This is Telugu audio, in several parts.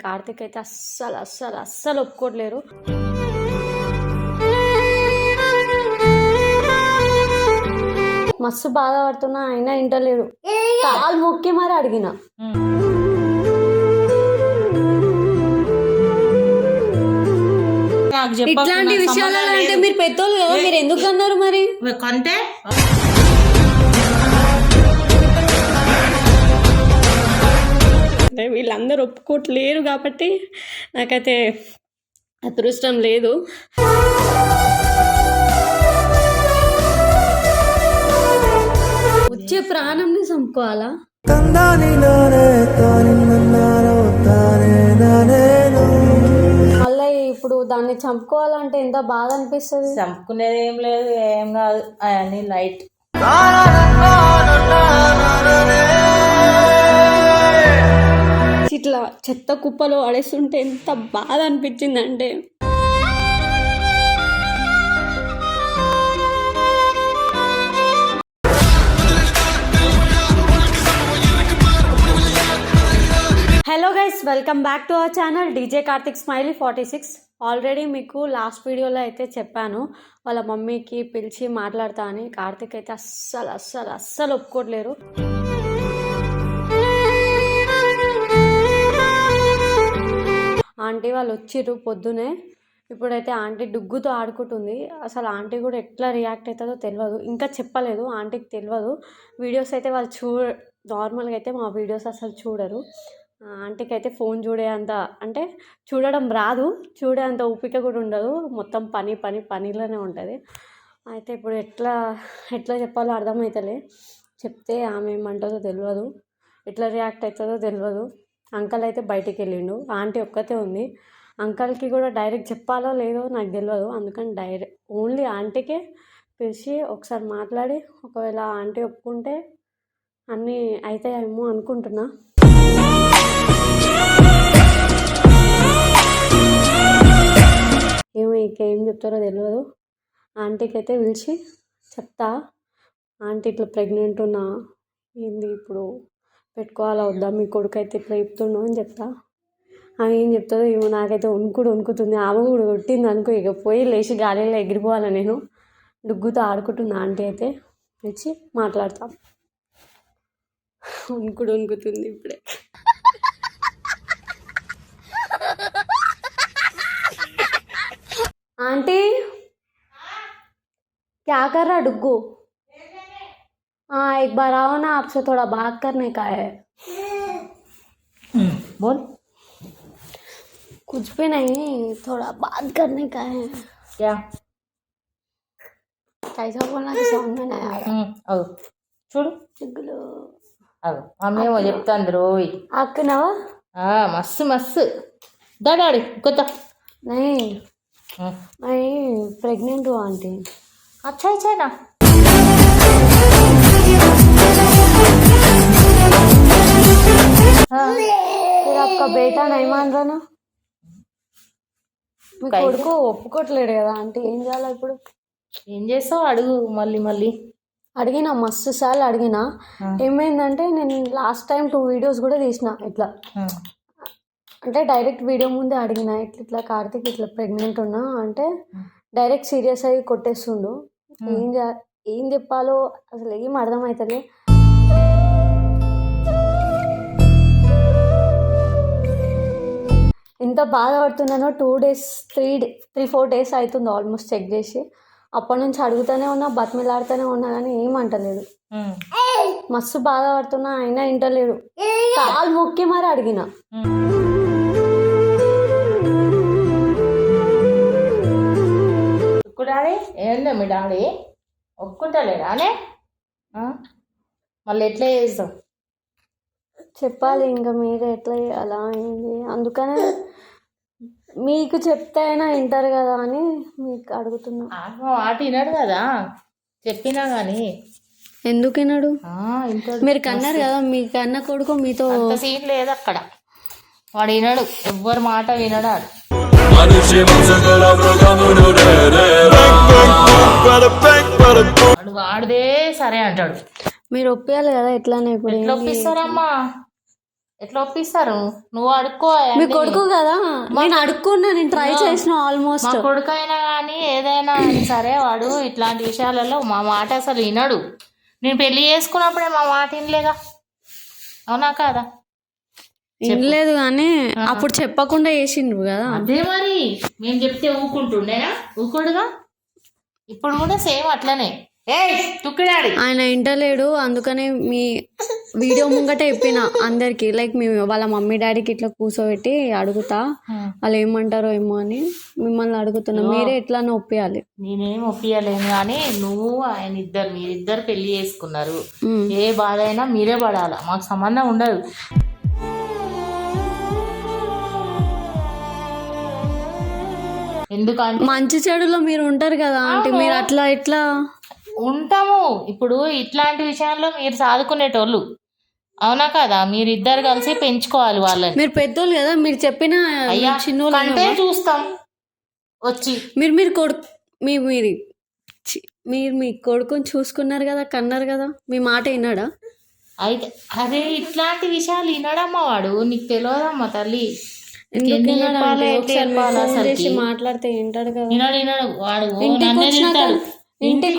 కార్తీక్ అయితే అస్సలు అస్సలు అస్సలు ఒప్పుకోవట్లేరు మస్తు బాధపడుతున్నా అయినా ఇంటలేడు కాలు మొక్కి మరి అడిగిన. ఇట్లాంటి విషయాలలో సంబంధం అంటే. మీరు పెద్దోళ్ళు కదా మీరు ఎందుకు అన్నారు మరి? కంటే అంటే వీళ్ళందరూ ఒప్పుకోవట్లేరు కాబట్టి నాకైతే అదృష్టం లేదు. వచ్చే ప్రాణంని చంపుకోవాలా? మళ్ళీ ఇప్పుడు దాన్ని చంపుకోవాలంటే ఎంత బాధ అనిపిస్తుంది. చంపుకునేది ఏం లేదు ఏం కాదు. అవన్నీ లైట్. ఇట్లా చెత్త కుప్పలో పడేస్తుంటే ఎంత బాధ అనిపించిందంటే. Hello guys welcome back to our channel DJ Karthik smiley forty six already మీకు లాస్ట్ వీడియోలో అయితే చెప్పాను వాళ్ళ మమ్మీకి పిలిచి మాట్లాడతా అని. కార్తిక్ అయితే అస్సలు అస్సలు అస్సలు ఒప్పుకోవట్లేరు ఆంటీ వాళ్ళు వచ్చిర్రు పొద్దునే. ఇప్పుడైతే ఆంటీ డుగ్గుతో ఆడుకుంటుంది. అసలు ఆంటీ కూడా ఎట్లా రియాక్ట్ అవుతుందో తెలియదు ఇంకా చెప్పలేదు ఆంటీకి తెలియదు వీడియోస్ అయితే వాళ్ళు చూ నార్మల్గా అయితే మా వీడియోస్ అసలు చూడరు. ఆంటీకి అయితే ఫోన్ చూడే అంత అంటే చూడడం రాదు. చూడే అంత ఓపిక కూడా ఉండదు. మొత్తం పని పని పనిలోనే ఉంటుంది. అయితే ఇప్పుడు ఎట్లా ఎట్లా చెప్పాలో అర్థమవుతలే చెప్తే ఆమె ఏమంటుందో తెలియదు ఎట్లా రియాక్ట్ అవుతుందో తెలియదు అంకల్ అయితే బయటికి వెళ్ళిండు ఆంటీ ఒక్కతే ఉంది. అంకల్కి కూడా డైరెక్ట్ చెప్పాలో లేదో నాకు తెలియదు అందుకని డైరెక్ట్ ఓన్లీ ఆంటీకే పిలిచి ఒకసారి మాట్లాడి ఒకవేళ ఆంటీ ఒప్పుకుంటే అన్నీ అవుతాయేమో అనుకుంటున్నా. ఏమో ఇంకేం చెప్తారో తెలియదు ఆంటీకి అయితే పిలిచి చెప్తా. ఆంటీ ఇట్లా ప్రెగ్నెంట్ ఉన్నా ఏంది ఇప్పుడు? పెట్టుకోవాలా వద్దా? మీ కొడుకు అయితే ఇట్లా చెప్తుండో అని చెప్తా. ఆమె ఏం చెప్తుందో ఏమో నాకైతే వణుకుడు వణుకుతుంది. ఆమె కూడా కొట్టింది అనుకో ఇక పోయి లేచి గాలిలో ఎగిరిపోవాలా నేను. డుగ్గుతో ఆడుకుంటున్నా ఆంటీ అయితే. వచ్చి మాట్లాడతాం. వణుకుడు వణుకుతుంది ఇప్పుడే. ఆంటీ? క్యాకర్రా డుగ్గు? हाँ एक बार आओ ना आपसे थोड़ा बात करने का है बोल कुछ भी नहीं थोड़ा बात करने का है क्या कैसा बोलना कि समझ में नहीं आ रहा అవు చూడు डुग्गू అవు మమ్మీ ఏమో చెప్తాంది రోయ్ आपके नवा ఆ, మస్తు మస్తు దాడాడి కొత్త नहीं मैं प्रेग्नेंट हूँ आंटी అచ్చా फिर आपका बेटा नहीं मान रहा ना మీ కైతే? కొడుకు ఒప్పుకోవట్లేడు కదా ఆంటీ ఏం చేయాలి ఇప్పుడు ఏం చేస్తావు అడుగు మళ్ళీ మళ్ళీ అడిగిన మస్తు సార్లు అడిగిన ఏమైందంటే నేను లాస్ట్ టైం టూ వీడియోస్ కూడా తీసిన ఇట్లా ఆ, అంటే డైరెక్ట్ వీడియో ముందే అడిగిన ఇట్లా ఇట్లా కార్తీక్ ఇట్లా ప్రెగ్నెంట్ ఉన్నా అంటే డైరెక్ట్ సీరియస్ అయ్యి కొట్టేస్తుండు ఏం చే- ఏం చెప్పాలో అసలు ఏం అర్థమవుతుంది ఎంత బాధపడుతున్నానో two days three day three four days అవుతుంది ఆల్మోస్ట్ చెక్ చేసి. అప్పటి నుంచి అడుగుతూనే ఉన్నా బతిమిలాడుతూనే ఉన్నా కానీ ఏమంటలేదు మస్తు బాధపడుతున్నా అయినా ఇంటలేడు కాలు మొక్కి మరి అడిగిన. డాడీ ఏందో మీ డాడీ? ఆ? మళ్ళీ ఎట్లా చేస్తావు? చెప్పాలి ఇంకా మీరే ఎట్లా అలా అయింది. అందుకనే మీకు చెప్తే అయినా వింటారు కదా అని మీకు అడుగుతున్నా. మాట వినడు కదా? చెప్పినా కానీ ఎందుకు వినడు. మీరు కన్నారు కదా మీ కన్న కొడుకు మీతో అంత సీన్ లేదు అక్కడ. వాడు వినడు. ఎవ్వరు మాట వినడాడు వాడు వాడిదే సరే అంటాడు. మీరు ఒప్పియాలి కదా ఎట్లానే ఇప్పుడు ఎట్లా? ఒప్పిస్తారమ్మా? ఎట్లా ఒప్పిస్తారు? నువ్వు అడుక్కో మీ. కొడుకు కదా? నేను అడుక్కున్నా నేను ట్రై చేసిన ఆల్మోస్ట్ కొడుకు అయినా కానీ ఏదైనా సరే వాడు ఇట్లాంటి విషయాలలో మా మాట అసలు వినడు. నేను పెళ్ళి చేసుకున్నప్పుడే మా మాట వినలేగా? అవునా కాదా? వినలేదు కానీ అప్పుడు చెప్పకుండా చేసిండ్రు కదా. అదే మరి. మేము చెప్తే ఊకుంటుండేనా? ఊకోడుగా? ఇప్పుడు కూడా సేమ్ అట్లనే. ఆయన ఇంటలేడు అందుకనే మీ వీడియో ముంగట చెప్పిన అందరికి. లైక్ మీ వాళ్ళ మమ్మీ డాడీకి ఇట్లా కూర్చోబెట్టి అడుగుతా. వాళ్ళు ఏమంటారో ఏమో అని మిమ్మల్ని అడుగుతున్నా. మీరే ఎట్లా ఒప్పియాలి. నేనేం ఒప్పియలేను కానీ నువ్వు ఆయన ఇద్దరు మీరిద్దరు పెళ్ళి చేసుకున్నారు. ఏ బాధ అయినా మీరే పడాలి? మాకు సంబంధం ఉండదు. ఎందుకంటే మంచి చెడులో మీరు ఉంటారు కదా అంటే మీరు అట్లా ఇట్లా. ఉంటాము. ఇప్పుడు ఇట్లాంటి విషయాల్లో మీరు సాదుకునేటోళ్ళు. అవునా కదా? మీరిద్దరు కలిసి పెంచుకోవాలి వాళ్ళని. మీరు పెద్దోళ్ళు కదా మీరు చెప్పిన అయ్యా చిన్నోళ్ళు కంటే చూస్తాం. వచ్చి. మీరు మీరు కొడుకు మీ మీరు మీరు మీ కొడుకుని చూసుకున్నారు కదా కన్నారు కదా మీ మాట విన్నాడా? అయితే అరే ఇట్లాంటి విషయాలు వినడమ్మా వాడు? నీకు తెలియదమ్మా తల్లి? అంటే మీరు? మాట్లాడితే వింటాడు కదా. వినడు వినడు. వాడు నన్నే ఇంటికి.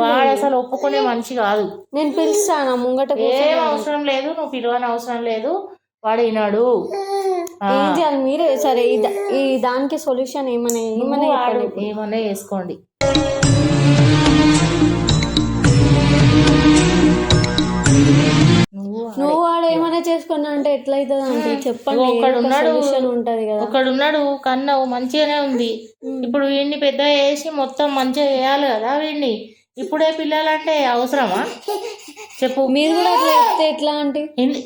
వాడు అసలు ఒప్పుకునే మనిషి కాదు. నేను పిలుస్తాను ముంగట ఏం అవసరం లేదు నువ్వు పిలవని అవసరం లేదు. వాడు వినడు. ఆ, ఏం చేయాలి మీరే? సరే ఈ దానికి సొల్యూషన్ వాడు చెప్పండి ఏమన్నా చేసుకోండి. ఏమైనా చేసుకున్నా అంటే ఎట్లయితుంది అంటే చెప్పండి. ఒకడు ఉన్నాడు. సొల్యూషన్ ఉంటది కదా. ఒకడున్నాడు కన్నావు మంచిగానే ఉంది. ఇప్పుడు వీడిని పెద్ద చేసి మొత్తం మంచిగా చేయాలి కదా వీడిని. ఇప్పుడే పిల్లలంటే అవసరమా? చెప్పు. మీరు కూడా అట్లా చెప్తే ఎట్లా అంటే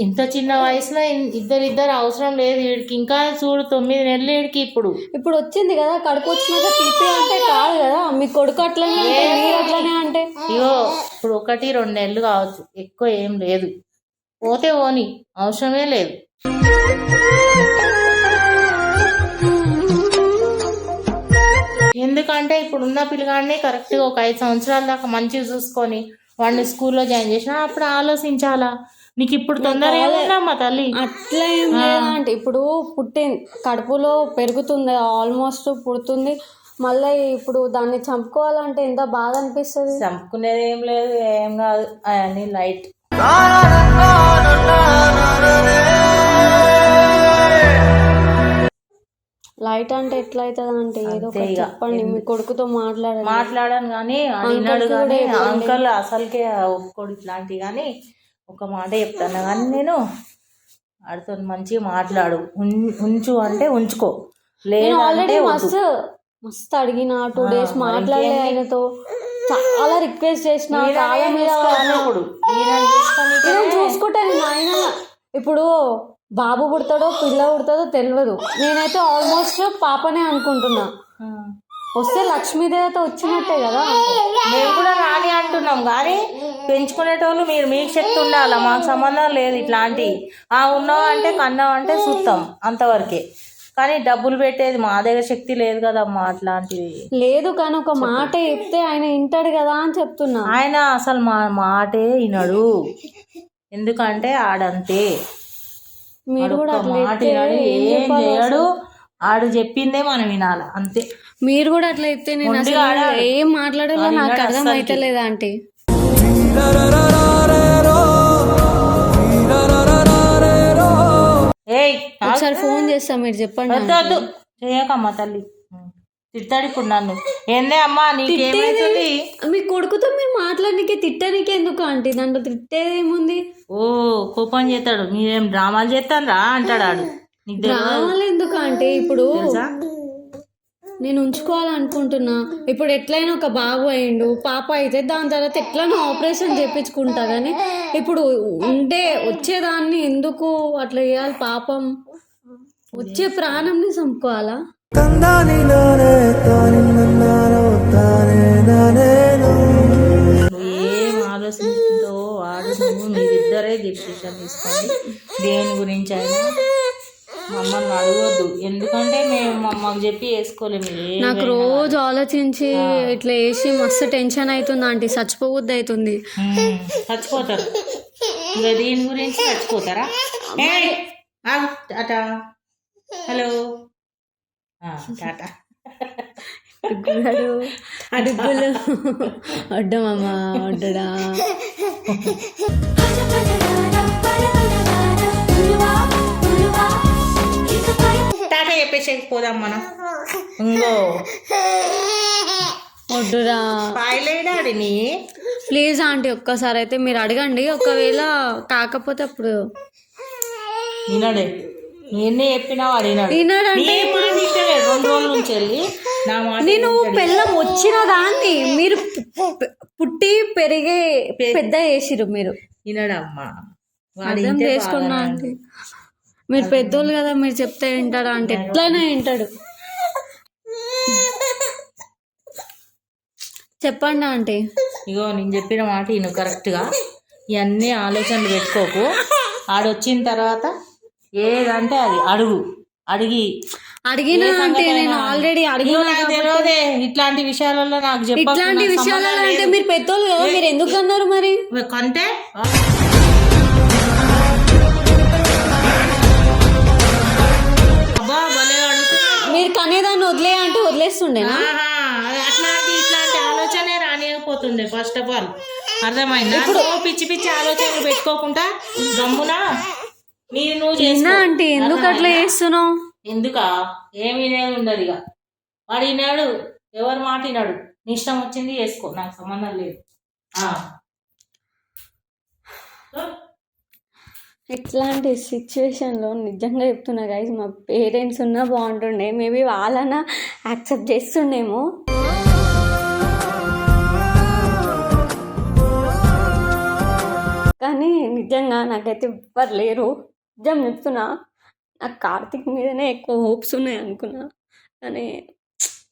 ఇంత చిన్న వయసులో ఇద్దరిద్దరు అవసరం లేదు వీడికి. ఇంకా చూడు తొమ్మిది నెలలు వీడికి ఇప్పుడు. ఇప్పుడు వచ్చింది కదా కడుపు వచ్చినాక అంటే కాదు కదా. మీ కొడుకు అట్లనే అంటే మీరు అట్లనే అంటే? ఇగో ఇప్పుడు ఒకటి రెండు నెలలు కావచ్చు. ఎక్కువ ఏం లేదు. పోతే పోని అవసరమే లేదు. ఎందుకంటే ఇప్పుడు ఉన్న పిల్లగాడిని కరెక్ట్గా ఒక ఐదు సంవత్సరాల దాకా మంచిగా చూసుకొని వాడిని స్కూల్లో జాయిన్ చేసినా అప్పుడు ఆలోచించాలా? నీకు ఇప్పుడు తొందర ఏముందమ్మా తల్లి. అట్లా అంటే ఇప్పుడు పుట్టి కడుపులో పెరుగుతుంది ఆల్మోస్ట్ పుడుతుంది. మళ్ళీ ఇప్పుడు దాన్ని చంపుకోవాలంటే ఎంత బాధ అనిపిస్తుంది? చంపుకునేది ఏం లేదు ఏం కాదు. అవన్నీ లైట్. లైట్ అంటే ఎట్లా అవుతుంది అంటే ఏదో. చెప్పండి మీ కొడుకుతో మాట్లాడండి మాట్లాడాను కానీ అడిగినాడు కానీ అంకల్ అసలుకే ఒప్పుకోడు ఇట్లాంటివి కానీ ఒక మాట చెప్తాను. కానీ నేను ఆడితో మంచిగా మాట్లాడు. ఉంచు అంటే ఉంచుకో. నేను ఆల్రెడీ. మస్తు మస్తు అడిగిన టూ డేస్ మాట్లాడలే ఆయనతో. చాలా రిక్వెస్ట్ చేసిన మీద ఇప్పుడు చూసుకుంటాను నేను ఆయన ఇప్పుడు బాబు పుడతాడో పిల్ల పుడతాడో తెలియదు నేనైతే ఆల్మోస్ట్ పాపనే అనుకుంటున్నా. వస్తే లక్ష్మీదేవత వచ్చినట్టే కదా. మేము కూడా రాని అంటున్నాం కానీ పెంచుకునేటోళ్ళు మీరు మీకు శక్తి ఉండాలి? మాకు సంబంధం లేదు ఇట్లాంటి. ఆ ఉన్నావు అంటే కన్నావు అంటే చూస్తాం అంతవరకే. కానీ డబ్బులు పెట్టేది మా దగ్గర శక్తి లేదు కదమ్మా అట్లాంటివి. లేదు కానీ ఒక మాట చెప్తే ఆయన వింటాడు కదా అని చెప్తున్నా. ఆయన అసలు మా మాటే వినడు. ఎందుకంటే ఆడంతే. మీరు కూడా మాట వినడు ఏం చేయడు ఆడు చెప్పిందే మనం వినాలి అంతే. మీరు కూడా అట్లా చెప్తే నేను అసలు. ఏం మాట్లాడాలో నాకు అర్థం. అవుతలేదా అంటే ఒకసారి ఫోన్ చేస్తా మీరు చెప్పండి వద్దు చేయకమ్మా తల్లి. తిడతాడు ఇప్పుడు నన్ను. ఏందే అమ్మా నీకేమైతుంది? మీ కొడుకుతో మీరు మాట్లాడనీకే తిట్టనీకే ఎందుకు ఆంటీ? దాంట్లో తిట్టేది ఏముంది? ఓ కోపం చేస్తాడు. మీరేం డ్రామాలు చేస్తారా అంటాడు ఆడు. రావాలి ఎందుకు అంటే ఇప్పుడు నేను ఉంచుకోవాలనుకుంటున్నా. ఇప్పుడు ఎట్లయినా ఒక బాబు అయ్యిండు పాప అయితే దాని తర్వాత ఎట్లైనా ఆపరేషన్ చేయించుకుంటా కానీ ఇప్పుడు ఉండే వచ్చేదాన్ని ఎందుకు అట్లా చేయాలి పాపం? వచ్చే ప్రాణంని చంపుకోవాలా? ఏం ఆలోచించుకుంటో వాడు నువ్వు మీరిద్దరే డిసిషన్ తీసుకోండి. దేని గురించి అయినా మమ్మల్ని అడగొద్దు. ఎందుకంటే మేము మమ్మల్ని చెప్పి వేసుకోలేము నాకు రోజు ఆలోచించి ఇట్లా వేసి మస్తు టెన్షన్ అవుతుంది ఆంటీ. చచ్చిపోవద్దు అవుతుంది చచ్చిపోతారు. ఇంకా దీని గురించి చచ్చిపోతారా? టాటా. హలో. ఆ, టాటా. వడ్డమమ్మ వడ్డడా. చెప్పేసి పోదాం మనం. ఇంగో. వడ్డురా పాయలేడాడి నీ? ప్లీజ్ ఆంటీ ఒక్కసారి అయితే మీరు అడగండి. ఒకవేళ కాకపోతే అప్పుడు. వినడే. నేనే చెప్పినా వాడు వినాడు వినడంటే రెండు రోజుల నుంచి వెళ్ళి నా మాట నేను పెళ్ళం వచ్చిన దాన్ని మీరు పుట్టి పెరిగే పెద్ద చేసిరు మీరు. వినడమ్మా. అర్థం చేసుకున్నా అంటే మీరు పెద్దోళ్ళు కదా మీరు చెప్తే వింటాడా అంటే ఎట్లయినా వింటాడు. చెప్పండి ఆంటీ. ఇగో నేను చెప్పిన మాట ఈయన కరెక్ట్గా ఇవన్నీ ఆలోచనలు పెట్టుకోకు. ఆడొచ్చిన తర్వాత ఏదంటే అది అడుగు. అడిగి. అడిగినా అంటే నేను ఆల్రెడీ తెలియదే? ఇట్లాంటి విషయాలలో నాకు ఇట్లాంటి విషయాలలో అంటే. మీరు పెద్దోళ్ళు కదా మీరు ఎందుకు అన్నారు మరి? కంటే? కనేదాన్ని వదిలే అంటే వదిలేస్తుండేనా? అది అట్లాంటి ఇట్లాంటి ఆలోచనే రానియకపోతుండే ఫస్ట్ ఆఫ్ ఆల్ అర్థమైందా? నువ్వు పిచ్చి పిచ్చి ఆలోచనలు పెట్టుకోకుండా గమ్మున మీరు నువ్వు చేసుకో. ఆంటీ? ఎందుకు అట్లా చేస్తున్నావు? ఎందుకా? ఏమి వినేది ఉండదు ఇక. వాడు వినాడు ఎవరు మాట వినాడు నీ ఇష్టం వచ్చింది చేసుకో నాకు సంబంధం లేదు. ఆ. ఇట్లాంటి సిచ్యువేషన్లో నిజంగా చెప్తున్నా గైజ్ మా పేరెంట్స్ ఉన్నా బాగుంటుండే. మేబీ వాళ్ళన యాక్సెప్ట్ చేస్తుండేమో. కానీ నిజంగా నాకైతే ఎవ్వరు లేరు. నిజం చెప్తున్నా నాకు కార్తిక్ మీదనే ఎక్కువ హోప్స్ ఉన్నాయి అనుకున్నా. కానీ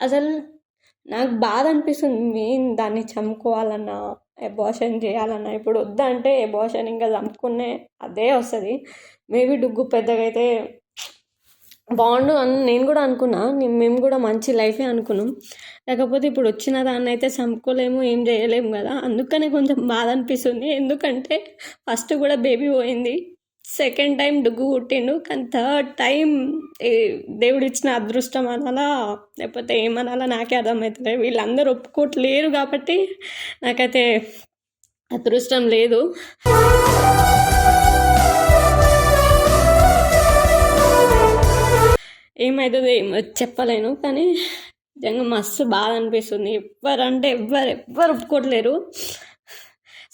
అసలు నాకు బాధ అనిపిస్తుంది మేము దాన్ని చంపుకోవాలన్నా. ఎబాషన్ చేయాలన్నా ఇప్పుడు వద్దంటే ఎబాషన్ ఇంకా చంపుకునే అదే వస్తుంది. మేబీ డుగ్గు పెద్దగా అయితే బాగుండు అని నేను కూడా అనుకున్నా. మేము కూడా మంచి లైఫే అనుకున్నాం. లేకపోతే ఇప్పుడు వచ్చిన దాన్ని అయితే చంపుకోలేము ఏం చేయలేము కదా. అందుకనే కొంచెం బాధ అనిపిస్తుంది. ఎందుకంటే ఫస్ట్ కూడా బేబీ పోయింది. సెకండ్ టైం డుగ్గు కొట్టిండు కానీ థర్డ్ టైం దేవుడు ఇచ్చిన అదృష్టం అనాలా లేకపోతే ఏమనాలా నాకే అర్థమవుతుంది వీళ్ళందరూ ఒప్పుకోవట్లేరు కాబట్టి నాకైతే అదృష్టం లేదు. ఏమవుతుందో చెప్పలేను కానీ నిజంగా మస్తు బాధ అనిపిస్తుంది. ఎవరంటే ఎవ్వరు ఎవ్వరు ఒప్పుకోవట్లేరు